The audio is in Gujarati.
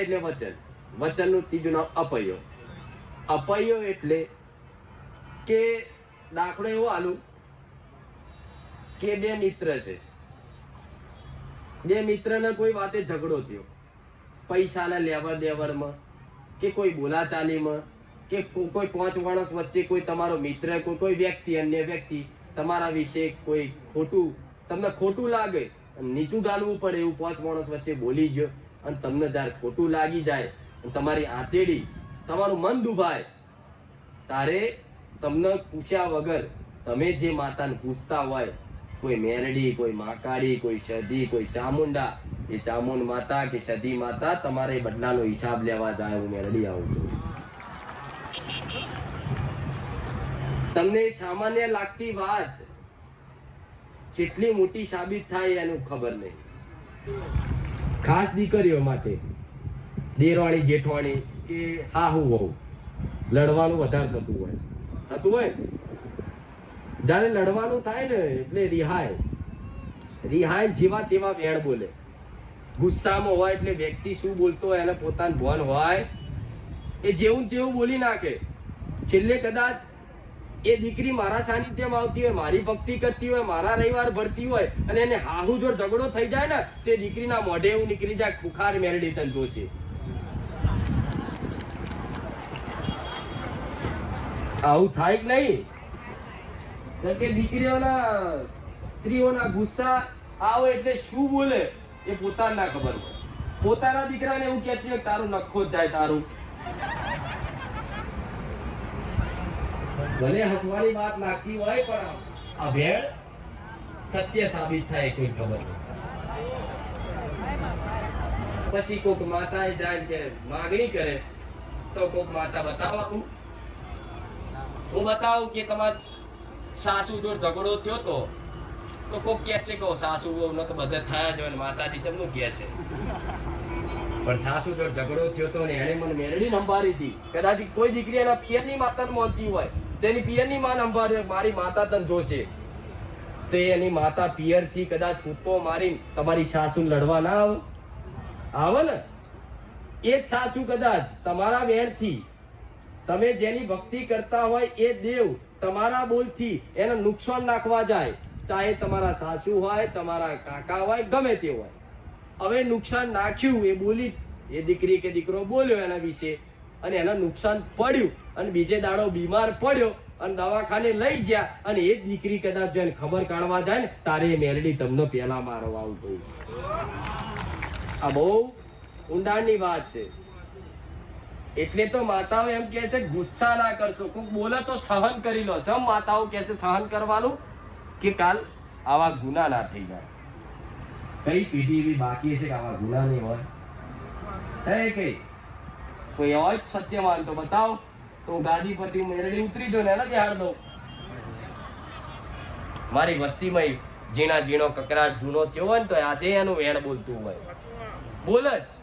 એટલે વચન. વચનનું ત્રીજું નામ અપયો. અપયો એટલે કે દાખલો એવો આલું કે બે મિત્ર છે. બે મિત્રના કોઈ વાતે ઝઘડો થયો. પૈસાના લેવડ દેવડમાં કે કોઈ બોલાચાલીમાં કે કોઈ પાંચ માણસ વચ્ચે કોઈ તમારો મિત્ર, કોઈ કોઈ વ્યક્તિ, અન્ય વ્યક્તિ તમારા વિશે કોઈ ખોટું, તમને ખોટું લાગે, નીચું ગાલવું પડે એવું પાંચ માણસ વચ્ચે બોલી ગયો. અને તમને જ્યારે ખોટું લાગી જાય અને તમારી આંતેડી તમારું મન દુભાય તારે તમને પૂછ્યા વગર તમે જે માતાને પૂછતા હોય, કોઈ મેરડી, કોઈ માકાળી, કોઈ સદી કોઈ ચામુંડા, એ ચામુંડ માતા કે સદી માતા તમારે બદલાનો હિસાબ લેવા જાય, હું મેરડી આવું છું. તમને સામાન્ય લાગતી વાત, જેટલી મોટી સાબિત થાય એનું ખબર નહીં. ખાસ દીકરીઓ માટે દેરવાણી જેઠવાણી કે હાહુ વહુ. લડવાનું વધારે થતું હોય થતું હોય? જ્યારે લડવાનું થાય ને, એટલે રિહાય. રિહાય જેવા તેવા વેણ બોલે. ગુસ્સામાં હોય એટલે વ્યક્તિ શું બોલતો હોય, એને પોતાનું ભાન હોય. એ જેવું તેવું બોલી નાખે. છેલ્લે કદાચ એ દીકરી મારા સાનિધ્યમાં આવતી હોય, મારી ભક્તિ કરતી હોય, મારા રવિવાર ભરતી હોય અને એને હાહુ જો ઝઘડો થઈ જાય ને, તે દીકરીના મોઢે એવું નીકળી જાય, ખુખાર મેરડી તન જોશે. આવું થાય કે નહીં? કે દીકરીઓના સ્ત્રીઓના ગુસ્સા આવે એટલે શું બોલે એ પોતાને ના ખબર પોતાના દીકરાને એવું કહેતી હોય તારું નખો જ જાય તારું. ભલે હસવાની વાત લાગતી હોય, પણ આ ભેળ સત્ય સાબિત થાય કોઈ ખબર પછી કોક માતા એ જાય કે માગણી કરે, તો કોક માતા બતાવવાનું હું બતાવું કે તમાર સાસુ જો ઝઘડો થયો તો તો કોક કે છે કે સાસુ ન તો બધા થયા જ હોય માતાજી ચમનું કહે છે. પણ સાસુ જો ઝઘડો થયો તો ને એને મને મેરડી નંબારી હતી. કદાચ કોઈ દીકરી એના પિયરની માતાને માનતી હોય. તેની પિયરની માં નંબારે મારી માતા તને જોશે. તો એની માતા પિયરથી કદાચ કૂદકો મારી તમારી સાસુ લડવા ના આવે? આવે ને. એ જ સાસુ કદાચ તમારા વેણથી તમે જેની ભક્તિ કરતા હોય એ દેવ તમારા બોલથી એને નુકસાન નાખવા જાય. ચાહે તમારા સાસુ હોય, તમારા કાકા હોય, ગમે તે હોય. હવે નુકસાન નાખ્યું એ બોલી એ દીકરી કે દીકરો બોલ્યો એના વિશે. અને એના નુકસાન પડ્યું અને બીજે દાડો બીમાર પડ્યો અને દવાખાને લઈ ગયા અને એ દીકરી કદાચ જઈને ખબર કાઢવા જાય ને, તારે એ મેલડી તમને પહેલા મારવા આવું કહ્યું આ બહુ ઊંડાણની વાત છે. એટલે તો માતાઓ એમ કહે છે, ગુસ્સા ના કરશો. કોઈક બોલે તો સહન કરી લો. જમ માતાઓ કહે છે, સહન કરવાનું કે કાલ આવા ગુના ના થઈ જાય. કઈ પેઢી એવી બાકી છે કે આવા ગુના નહીં હોય? છે કઈ કોઈ હોય જ સત્યવાન તો બતાવો. તો ગાદી પરથી મેરડી ઉતરી જો ને હાર દઉં. મારી વસ્તીમાં ઝીણા ઝીણો કકરાટ જૂનો થયો હોય ને તો આજે એનું વેણ બોલતું હોય. બોલ જ.